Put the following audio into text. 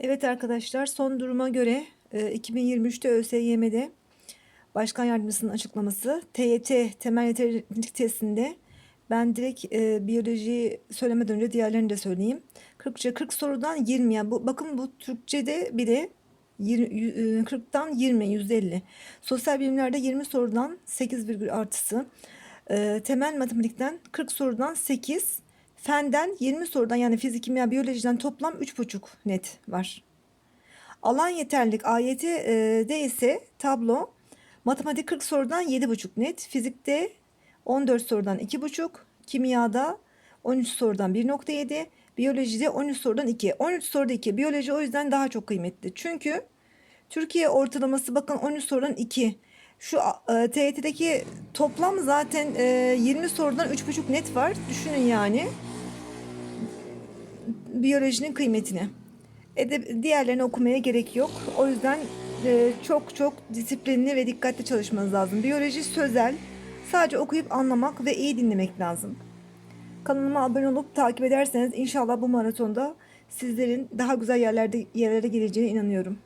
Evet arkadaşlar son duruma göre e, 2023'te ÖSYM'de Başkan Yardımcısının açıklaması TYT temel yeterlilik testinde ben direkt e, biyoloji söylemeden önce diğerlerini de söyleyeyim. 40, 40 sorudan 20 yani bu, bakın bu Türkçe'de bile 20, e, 40'tan 20 %50. Sosyal bilimlerde 20 sorudan 8 virgül artısı. E, temel matematikten 40 sorudan 8. Fenden 20 sorudan yani fizik, kimya, biyolojiden toplam 3,5 net var. Alan yeterlilik AYT'de ise tablo matematik 40 sorudan 7,5 net, fizikte 14 sorudan 2,5, kimyada 13 sorudan 1,7, biyolojide 13 sorudan 2. 13 soruda 2. Biyoloji o yüzden daha çok kıymetli. Çünkü Türkiye ortalaması bakın 13 sorudan 2. Şu e, TYT'deki toplam zaten e, 20 sorudan 3,5 net var. Düşünün yani biyolojinin kıymetini. Edeb diğerlerini okumaya gerek yok. O yüzden e, çok çok disiplinli ve dikkatli çalışmanız lazım. Biyoloji sözel. Sadece okuyup anlamak ve iyi dinlemek lazım. Kanalıma abone olup takip ederseniz inşallah bu maratonda sizlerin daha güzel yerlerde yerlere geleceğine inanıyorum.